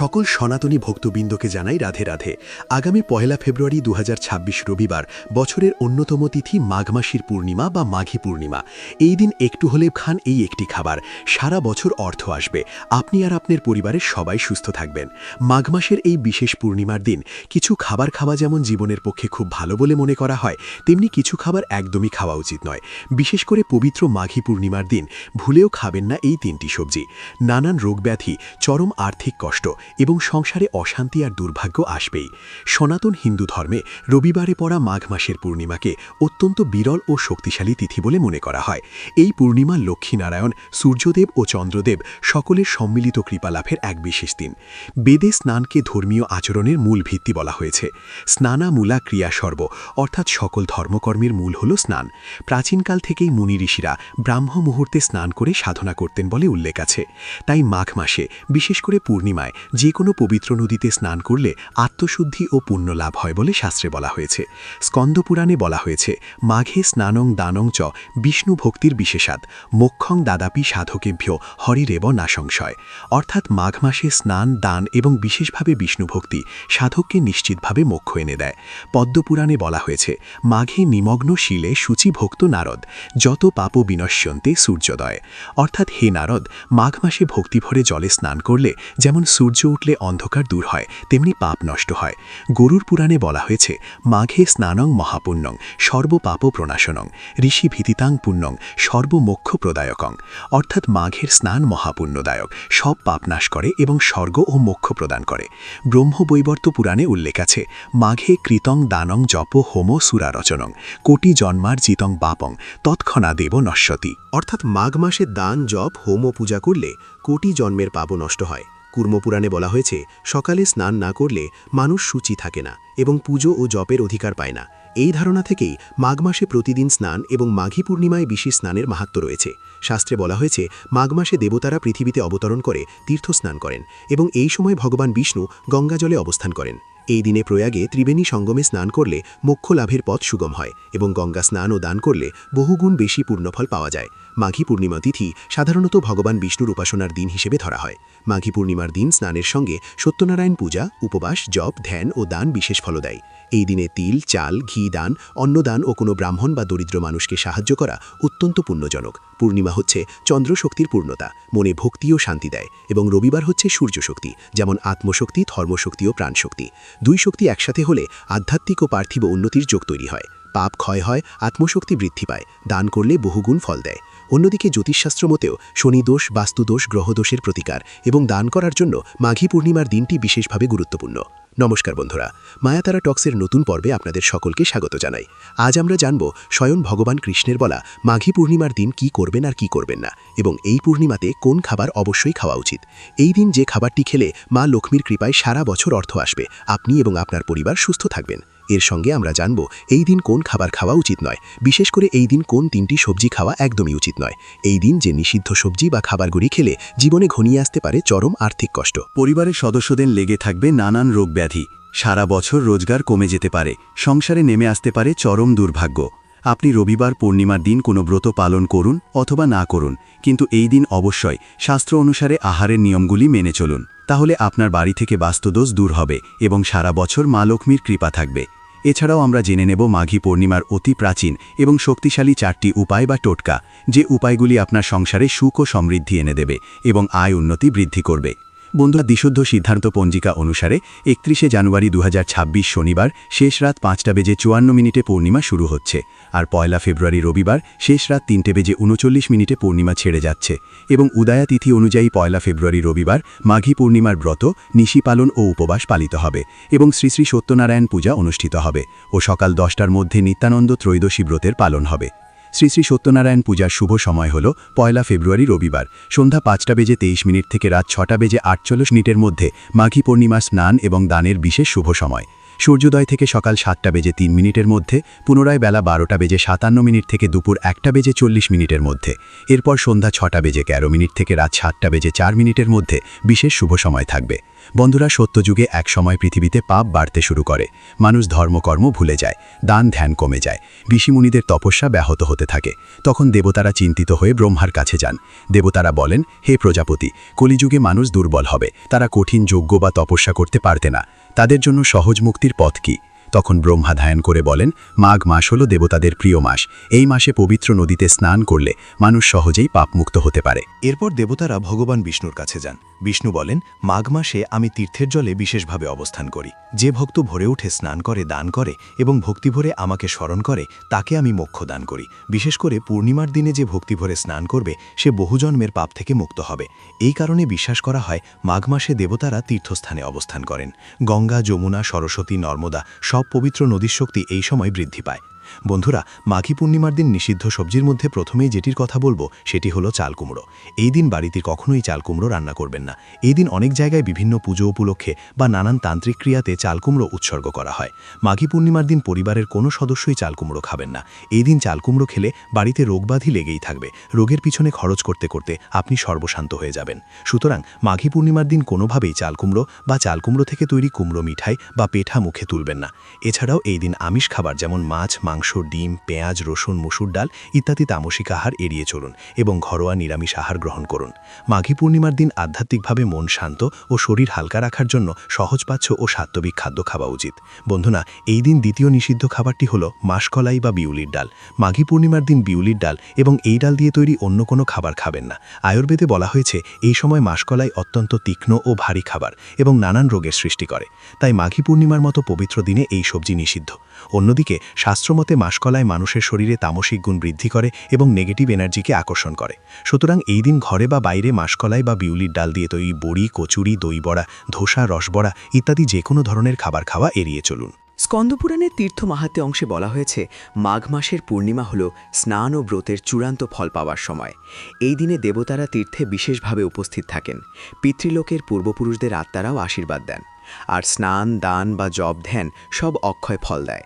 সকল সনাতনী ভক্তবৃন্দকে জানাই রাধে রাধে। আগামী পয়লা ফেব্রুয়ারি দু হাজার ছাব্বিশ রবিবার বছরের অন্যতম তিথি মাঘ মাসির পূর্ণিমা বা মাঘী পূর্ণিমা। এই দিন একটু হলে খান এই একটি খাবার। সারা বছর অর্থ আসবে। আপনি আর আপনার পরিবারের সবাই সুস্থ থাকবেন। মাঘ মাসের এই বিশেষ পূর্ণিমার দিন কিছু খাবার খাওয়া যেমন জীবনের পক্ষে খুব ভালো বলে মনে করা হয়, তেমনি কিছু খাবার একদমই খাওয়া উচিত নয়। বিশেষ করে পবিত্র মাঘী পূর্ণিমার দিন ভুলেও খাবেন না এই তিনটি সবজি। নানান রোগব্যাধি, চরম আর্থিক কষ্ট এবং সংসারে অশান্তি আর দুর্ভাগ্য আসবেই। সনাতন হিন্দু ধর্মে রবিবারে পড়া মাঘ মাসের পূর্ণিমাকে অত্যন্ত বিরল ও শক্তিশালী তিথি বলে মনে করা হয়। এই পূর্ণিমা লক্ষ্মীনারায়ণ, সূর্যদেব ও চন্দ্রদেব সকলের সম্মিলিত কৃপালাভের এক বিশেষ দিন। বেদে স্নানকে ধর্মীয় আচরণের মূল ভিত্তি বলা হয়েছে। স্নানামূলা ক্রিয়াসর্ব, অর্থাৎ সকল ধর্মকর্মের মূল হল স্নান। প্রাচীনকাল থেকেই মুনি ঋষিরা ব্রাহ্ম মুহূর্তে স্নান করে সাধনা করতেন বলে উল্লেখ আছে। তাই মাঘ মাসে, বিশেষ করে পূর্ণিমায় যে কোনো পবিত্র নদীতে স্নান করলে আত্মশুদ্ধি ও পুণ্য লাভ হয় বলে শাস্ত্রে বলা হয়েছে। স্কন্দপুরাণে বলা হয়েছে, মাঘে স্নানং দানং চ বিষ্ণু ভক্তির বিশেষাদ মোক্ষং দাদাপি সাধকেভ্য হরিরেব না সংশয় অর্থাৎ মাঘ মাসে স্নান, দান এবং বিশেষভাবে বিষ্ণু ভক্তি সাধককে নিশ্চিতভাবে মোক্ষ এনে দেয়। পদ্মপুরাণে বলা হয়েছে, মাঘে নিমগ্ন শিলে সূচিভক্ত নারদ, যত পাপ বিনশ্যন্তে সূর্যোদয়। অর্থাৎ হে নারদ, মাঘ মাসে ভক্তিভরে জলে স্নান করলে যেমন সূর্য উঠলে অন্ধকার দূর হয়, তেমনি পাপ নষ্ট হয়। গরুর পুরাণে বলা হয়েছে, মাঘে স্নানং মহাপুণ্যং সর্বপাপ প্রণাশনং, ঋষি ভীতিতাং পুণ্যং সর্বমোক্ষ প্রদায়কং। অর্থাৎ মাঘের স্নান মহাপুণ্যদায়ক, সব পাপ নাশ করে এবং স্বর্গ ও মোক্ষ প্রদান করে। ব্রহ্মবৈবর্ত পুরাণে উল্লেখ আছে, মাঘে কৃতং দানং জপ হোম সুরারচনং, কোটি জন্মার জিতং বাপং, তৎক্ষণা দেব নশ্বতী। অর্থাৎ মাঘ মাসে দান, জপ, হোম পূজা করলে কোটি জন্মের পাপ নষ্ট হয়। কুর্মপুরাণে বলা হয়েছে, সকালে স্নান না করলে মানুষ সূচি থাকে না এবং পুজো ও জপের অধিকার পায় না। এই ধারণা থেকেই মাঘ মাসে প্রতিদিন স্নান এবং মাঘী পূর্ণিমায় বিশেষ স্নানের মাহাত্ম রয়েছে। শাস্ত্রে বলা হয়েছে, মাঘ মাসে দেবতারা পৃথিবীতে অবতরণ করে তীর্থ স্নান করেন এবং এই সময় ভগবান বিষ্ণু গঙ্গাজলে অবস্থান করেন। এই দিনে প্রয়াগে ত্রিবেণী সঙ্গমে স্নান করলে মোক্ষ লাভের পথ সুগম হয় এবং গঙ্গা স্নান ও দান করলে বহুগুণ বেশি পূর্ণফল পাওয়া যায়। মাঘী পূর্ণিমা তিথি সাধারণত ভগবান বিষ্ণুর উপাসনার দিন হিসেবে ধরা হয়। মাঘী পূর্ণিমার দিন স্নানের সঙ্গে সত্যনারায়ণ পূজা, উপবাস, জপ, ধ্যান ও দান বিশেষ ফল দেয়। এই দিনে তিল, চাল, ঘি, দান, অন্নদান ও কোনো ব্রাহ্মণ বা দরিদ্র মানুষকে সাহায্য করা অত্যন্ত পুণ্যজনক। পূর্ণিমা হচ্ছে চন্দ্রশক্তির পূর্ণতা, মনে ভক্তি ও শান্তি দেয় এবং রবিবার হচ্ছে সূর্য শক্তি যেমন আত্মশক্তি, ধর্মশক্তি ও প্রাণশক্তি। দুই শক্তি একসাথে হলে আধ্যাত্মিক ও পার্থিব উন্নতির যোগ তৈরি হয়। পাপ ক্ষয় হয়, আত্মশক্তি বৃদ্ধি পায়, দান করলে বহুগুণ ফল দেয়। অন্যদিকে জ্যোতিষশাস্ত্র মতেও শনিদোষ, বাস্তুদোষ, গ্রহদোষের প্রতিকার এবং দান করার জন্য মাঘী পূর্ণিমার দিনটি বিশেষভাবে গুরুত্বপূর্ণ। নমস্কার বন্ধুরা, মায়াতারা টক্সের নতুন পর্বে আপনাদের সকলকে স্বাগত জানাই। আজ আমরা জানব স্বয়ং ভগবান কৃষ্ণের বলা মাঘী পূর্ণিমার দিন কি করবেন আর কি করবেন না এবং এই পূর্ণিমাতে কোন খাবার অবশ্যই খাওয়া উচিত। এই দিন যে খাবারটি খেলে মা লক্ষ্মীর কৃপায় সারা বছর অর্থ আসবে। আপনি এবং আপনার পরিবার সুস্থ থাকবেন। এর সঙ্গে আমরা জানব এই দিন কোন খাবার খাওয়া উচিত নয়। বিশেষ করে এই দিন কোন তিনটি সবজি খাওয়া একদমই উচিত নয়। এই দিন যে নিষিদ্ধ সবজি বা খাবারগুলি খেলে জীবনে ঘনিয়ে আসতে পারে চরম আর্থিক কষ্ট। পরিবারের সদস্যদের লেগে থাকবে নানান রোগ ব্যাধি সারা বছর রোজগার কমে যেতে পারে, সংসারে নেমে আসতে পারে চরম দুর্ভাগ্য। আপনি রবিবার পূর্ণিমার দিন কোনো ব্রত পালন করুন অথবা না করুন, কিন্তু এই দিন অবশ্যই শাস্ত্র অনুসারে আহারের নিয়মগুলি মেনে চলুন। তাহলে আপনার বাড়ি থেকে বাস্তুদোষ দূর হবে এবং সারা বছর মা লক্ষ্মীর কৃপা থাকবে। এছাড়াও আমরা জেনে নেব মাঘী পূর্ণিমার অতি প্রাচীন এবং শক্তিশালী চারটি উপায় বা টোটকা, যে উপায়গুলি আপনার সংসারে সুখ ও সমৃদ্ধি এনে দেবে এবং আয় উন্নতি বৃদ্ধি করবে। বন্ধুরা, বিশুদ্ধ সিদ্ধান্ত পঞ্জিকা অনুসারে একত্রিশে জানুয়ারি দু হাজার ছাব্বিশ শনিবার শেষ রাত পাঁচটা বেজে চুয়ান্ন মিনিটে পূর্ণিমা শুরু হচ্ছে। আর পয়লা ফেব্রুয়ারি রবিবার শেষ রাত তিনটে বেজে উনচল্লিশ মিনিটে পূর্ণিমা ছেড়ে যাচ্ছে এবং উদয়া তিথি অনুযায়ী পয়লা ফেব্রুয়ারি রবিবার মাঘী পূর্ণিমার ব্রত, নিশি পালন ও উপবাস পালিত হবে এবং শ্রী শ্রী সত্যনারায়ণ পূজা অনুষ্ঠিত হবে ও সকাল দশটার মধ্যে নিত্যানন্দ ত্রয়োদশী ব্রতের পালন হবে। শ্রী শ্রী সত্যনারায়ণ পূজার শুভ সময় হল পয়লা ফেব্রুয়ারি রবিবার। সন্ধ্যা পাঁচটা বেজে তেইশ মিনিট থেকে রাত ছটা বেজে আটচল্লিশ মিনিটের মধ্যে মাঘী পূর্ণিমা স্নান এবং দানের বিশেষ শুভ সময়। সূর্যোদয় থেকে সকাল সাতটা বেজে তিন মিনিটের মধ্যে, পুনরায় বেলা বারোটা বেজে সাতান্ন মিনিট থেকে দুপুর একটা বেজে চল্লিশ মিনিটের মধ্যে। এরপর সন্ধ্যা ছটা বেজে তেরো মিনিট থেকে রাত সাতটা বেজে চার মিনিটের মধ্যে বিশেষ শুভ সময় থাকবে। বন্ধুরা, সত্যযুগে এক সময় পৃথিবীতে পাপ বাড়তে শুরু করে। মানুষ ধর্মকর্ম ভুলে যায়, দান ধ্যান কমে যায়, ঋষিমুনিদের তপস্যা ব্যাহত হতে থাকে। তখন দেবতারা চিন্তিত হয়ে ব্রহ্মার কাছে যান। দেবতারা বলেন, হে প্রজাপতি, কলিযুগে মানুষ দুর্বল হবে। তারা কঠিন যোগ্য বা তপস্যা করতে পারতে না। তাদের জন্য সহজ মুক্তির পথ কি? তখন ব্রহ্মা ধ্যান করে বলেন, মাঘ মাস হল দেবতাদের প্রিয় মাস। এই মাসে পবিত্র নদীতে স্নান করলে মানুষ সহজেই পাপমুক্ত হতে পারে। এরপর দেবতারা ভগবান বিষ্ণুর কাছে যান। বিষ্ণু বলেন, মাঘ মাসে আমি তীর্থের জলে বিশেষভাবে অবস্থান করি। যে ভক্ত ভরে উঠে স্নান করে, দান করে এবং ভক্তিভরে আমাকে স্মরণ করে, তাকে আমি মোক্ষ দান করি। বিশেষ করে পূর্ণিমার দিনে যে ভক্তিভরে স্নান করবে, সে বহুজন্মের পাপ থেকে মুক্ত হবে। এই কারণে বিশ্বাস করা হয়, মাঘ মাসে দেবতারা তীর্থস্থানে অবস্থান করেন। গঙ্গা, যমুনা, সরস্বতী, নর্মদা সব পবিত্র নদীর শক্তি এই সময় বৃদ্ধি পায়। বন্ধুরা, মাঘী পূর্ণিমার দিন নিষিদ্ধ সবজির মধ্যে প্রথমেই যেটির কথা বলব, সেটি হলো চাল কুমড়ো। এই দিন বাড়িতে কখনোই চাল কুমড়ো রান্না করবেন না। এই দিন অনেক জায়গায় বিভিন্ন পুজো উপলক্ষে বা নানান তান্ত্রিক ক্রিয়াতে চাল কুমড়ো উৎসর্গ করা হয়। মাঘী পূর্ণিমার দিন পরিবারের কোনো সদস্যই চাল কুমড়ো খাবেন না। এই দিন চাল কুমড়ো খেলে বাড়িতে রোগবাধি লেগেই থাকবে। রোগের পিছনে খরচ করতে করতে আপনি সর্বশান্ত হয়ে যাবেন। সুতরাং মাঘী পূর্ণিমার দিন কোনোভাবেই চাল কুমড়ো বা চাল কুমড়ো থেকে তৈরি কুমড়ো মিঠাই বা পেঠা মুখে তুলবেন না। এছাড়াও এই দিন আমিষ খাবার যেমন মাছ, মাংস ডিম, পেঁয়াজ, রসুন, মুসুর ডাল ইত্যাদি তামসিক আহার এড়িয়ে চলুন এবং ঘরোয়া নিরামিষ আহার গ্রহণ করুন। মাঘী পূর্ণিমার দিন আধ্যাত্মিকভাবে মন শান্ত ও শরীর হালকা রাখার জন্য সহজপাচ্য ও সাত্ত্বিক খাদ্য খাওয়া উচিত। বন্ধুনা এই দিন দ্বিতীয় নিষিদ্ধ খাবারটি হলো মাসকলাই বা বিউলির ডাল। মাঘী পূর্ণিমার দিন বিউলির ডাল এবং এই ডাল দিয়ে তৈরি অন্য কোনো খাবার খাবেন না। আয়ুর্বেদে বলা হয়েছে, এই সময় মাসকলাই অত্যন্ত তীক্ষ্ণ ও ভারী খাবার এবং নানান রোগের সৃষ্টি করে। তাই মাঘী পূর্ণিমার মতো পবিত্র দিনে এই সবজি নিষিদ্ধ। অন্যদিকে, শাস্ত্রমতে মাসকলায় মানুষের শরীরে তামসিক গুণ বৃদ্ধি করে এবং নেগেটিভ এনার্জিকে আকর্ষণ করে। সুতরাং এই দিন ঘরে বা বাইরে মাসকলাই বা বিউলির ডাল দিয়ে তৈরি বড়ি, কচুরি দই বড়া ধোসা, রসবড়া ইত্যাদি যে কোনো ধরনের খাবার খাওয়া এড়িয়ে চলুন। স্কন্দপুরাণের তীর্থ মাহাত্মে অংশে বলা হয়েছে, মাঘ মাসের পূর্ণিমা হল স্নান ও ব্রতের চূড়ান্ত ফল পাওয়ার সময়। এই দিনে দেবতারা তীর্থে বিশেষভাবে উপস্থিত থাকেন। পিতৃলোকের পূর্বপুরুষদের আত্মারাও আশীর্বাদ দেন। আর স্নান, দান বা জব ধ্যান সব অক্ষয় ফল দেয়।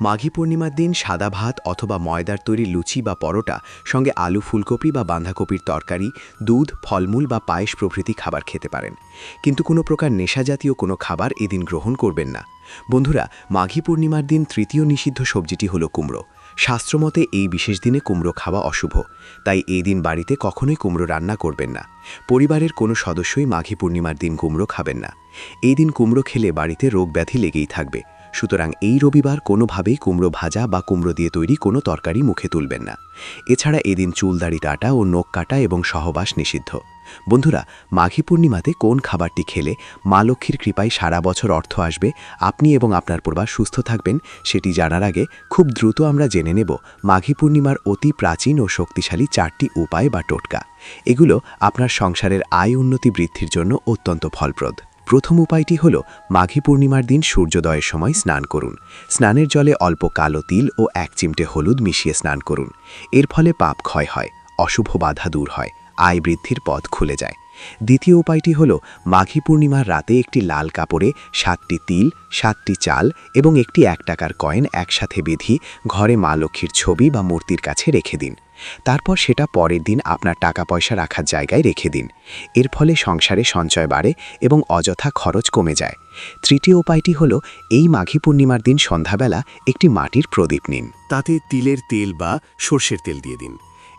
মাঘী পূর্ণিমার দিন সাদা ভাত অথবা ময়দার তৈরি লুচি বা পরোটা, সঙ্গে আলু ফুলকপি বা বাঁধাকপির তরকারি, দুধ, ফলমূল বা পায়েস প্রভৃতি খাবার খেতে পারেন। কিন্তু কোনো প্রকার নেশাজাতীয় কোনো খাবার এদিন গ্রহণ করবেন না। বন্ধুরা, মাঘী পূর্ণিমার দিন তৃতীয় নিষিদ্ধ সবজিটি হলো কুমড়ো। শাস্ত্রমতে এই বিশেষ দিনে কুমড়ো খাওয়া অশুভ। তাই এই দিন বাড়িতে কখনোই কুমড়ো রান্না করবেন না। পরিবারের কোনো সদস্যই মাঘী পূর্ণিমার দিন কুমড়ো খাবেন না। এই দিন কুমড়ো খেলে বাড়িতে রোগ ব্যাধি লেগেই থাকবে। সুতরাং এই রবিবার কোনোভাবেই কুমড়ো ভাজা বা কুমড়ো দিয়ে তৈরি কোনো তরকারি মুখে তুলবেন না। এছাড়া এদিন চুলদাড়ি কাটা ও নখ কাটা এবং সহবাস নিষিদ্ধ। বন্ধুরা, মাঘী পূর্ণিমাতে কোন খাবারটি খেলে মা লক্ষ্মীর কৃপায় সারা বছর অর্থ আসবে, আপনি এবং আপনার পরিবার সুস্থ থাকবেন, সেটি জানার আগে খুব দ্রুত আমরা জেনে নেব মাঘী পূর্ণিমার অতি প্রাচীন ও শক্তিশালী চারটি উপায় বা টোটকা। এগুলো আপনার সংসারের আয় উন্নতি বৃদ্ধির জন্য অত্যন্ত ফলপ্রদ। প্রথম উপায়টি হল মাঘী পূর্ণিমার দিন সূর্যোদয়ের সময় স্নান করুন। স্নানের জলে অল্প কালো তিল ও এক চিমটে হলুদ মিশিয়ে স্নান করুন। এর ফলে পাপ ক্ষয় হয়, অশুভ বাধা দূর হয়, আয় বৃদ্ধির পথ খুলে যায়। দ্বিতীয় উপায়টি হল, মাঘী পূর্ণিমার রাতে একটি লাল কাপড়ে সাতটি তিল, সাতটি চাল এবং একটি এক টাকার কয়েন একসাথে বেঁধি ঘরে মা লক্ষ্মীর ছবি বা মূর্তির কাছে রেখে দিন। তারপর সেটা পরের দিন আপনার টাকা পয়সা রাখার জায়গায় রেখে দিন। এর ফলে সংসারে সঞ্চয় বাড়ে এবং অযথা খরচ কমে যায়। তৃতীয় উপায়টি হল, এই মাঘী পূর্ণিমার দিন সন্ধ্যাবেলা একটি মাটির প্রদীপ নিন। তাতে তিলের তেল বা সর্ষের তেল দিয়ে দিন।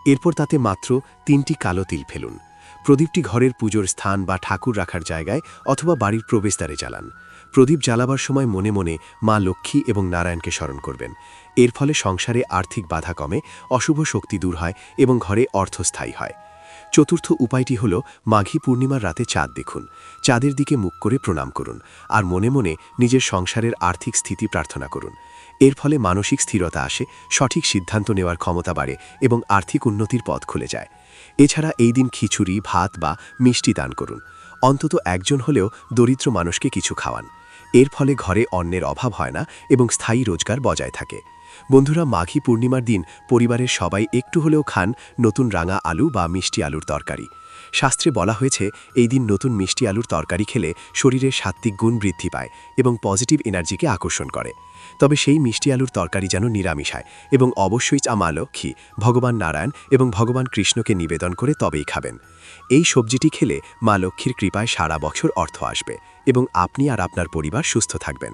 এরপর তাতে মাত্র তিনটি কালো তিল ফেলুন। প্রদীপটি ঘরের পুজোর স্থান বা ঠাকুর রাখার জায়গায় অথবা বাড়ির প্রবেশদ্বারে জ্বালান। প্রদীপ জ্বালাবার সময় মনে মনে মা লক্ষ্মী এবং নারায়ণকে স্মরণ করবেন। এর ফলে সংসারে আর্থিক বাধা কমে, অশুভ শক্তি দূর হয় এবং ঘরে অর্থস্থায়ী হয়। চতুর্থ উপায়টি হল মাঘী পূর্ণিমার রাতে চাঁদ দেখুন। চাঁদের দিকে মুখ করে প্রণাম করুন আর মনে মনে নিজের সংসারের আর্থিক স্থিতি প্রার্থনা করুন। এর ফলে মানসিক স্থিরতা আসে, সঠিক সিদ্ধান্ত নেওয়ার ক্ষমতা বাড়ে এবং আর্থিক উন্নতির পথ খুলে যায়। এছাড়া এই দিন খিচুড়ি, ভাত বা মিষ্টি দান করুন। অন্তত একজন হলেও দরিদ্র মানুষকে কিছু খাওয়ান। এর ফলে ঘরে অন্যের অভাব হয় না এবং স্থায়ী রোজগার বজায় থাকে। বন্ধুরা, মাঘী পূর্ণিমার দিন পরিবারের সবাই একটু হলেও খান নতুন রাঙা আলু বা মিষ্টি আলুর তরকারি। শাস্ত্রে বলা হয়েছে, এই দিন নতুন মিষ্টি আলুর তরকারি খেলে শরীরে সাত্ত্বিক গুণ বৃদ্ধি পায় এবং পজিটিভ এনার্জিকে আকর্ষণ করে। তবে সেই মিষ্টি আলুর তরকারি যেন নিরামিষ হয় এবং অবশ্যই চা মা লক্ষ্মী, ভগবান নারায়ণ এবং ভগবান কৃষ্ণকে নিবেদন করে তবেই খাবেন। এই সবজিটি খেলে মা লক্ষ্মীর কৃপায় সারা বছর অর্থ আসবে এবং আপনি আর আপনার পরিবার সুস্থ থাকবেন।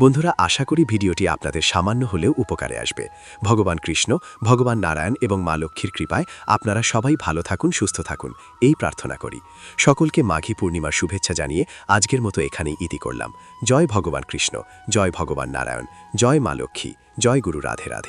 বন্ধুরা, আশা করি ভিডিওটি আপনাদের সামান্য হলেও উপকারে আসবে। ভগবান কৃষ্ণ, ভগবান নারায়ণ এবং মা লক্ষ্মীর কৃপায় আপনারা সবাই ভালো থাকুন, সুস্থ থাকুন, এই প্রার্থনা করি। সকলকে মাঘী পূর্ণিমার শুভেচ্ছা জানিয়ে আজকের মতো এখানেই ইতি করলাম। জয় ভগবান কৃষ্ণ, জয় ভগবান নারায়ণ, জয় মা লক্ষ্মী, জয় গুরু রাধে রাধে।